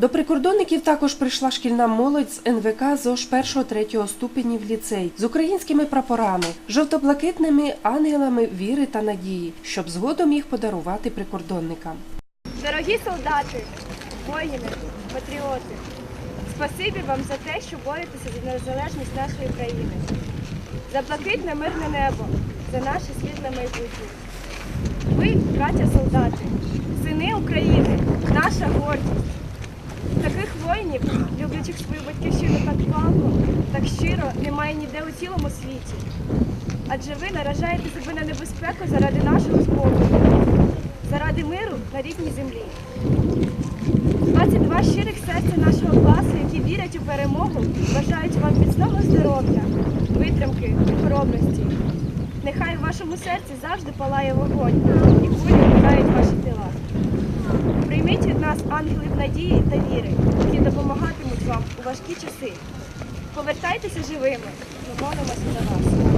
До прикордонників також прийшла шкільна молодь з НВК ЗОЖ 1-3 ступенів ліцей з українськими прапорами, жовто-блакитними ангелами віри та надії, щоб згодом їх подарувати прикордонникам. Дорогі солдати, воїни, патріоти, спасибі вам за те, що боретеся за незалежність нашої країни, за блакитне мирне небо, за наше світле майбутнє. Ви, браття солдати, сини України, воїнів, люблячих свою батьківщину так палко, так щиро, немає ніде у цілому світі. Адже ви наражаєте себе на небезпеку заради нашого спокою, заради миру на рідній землі. 22 щирих серця нашого класу, які вірять у перемогу, бажають вам міцного здоров'я, витримки і хоробрості. Нехай у вашому серці завжди палає вогонь ангелів надії та віри, які допомагатимуть вам у важкі часи. Повертайтеся живими, ми молимося за вас.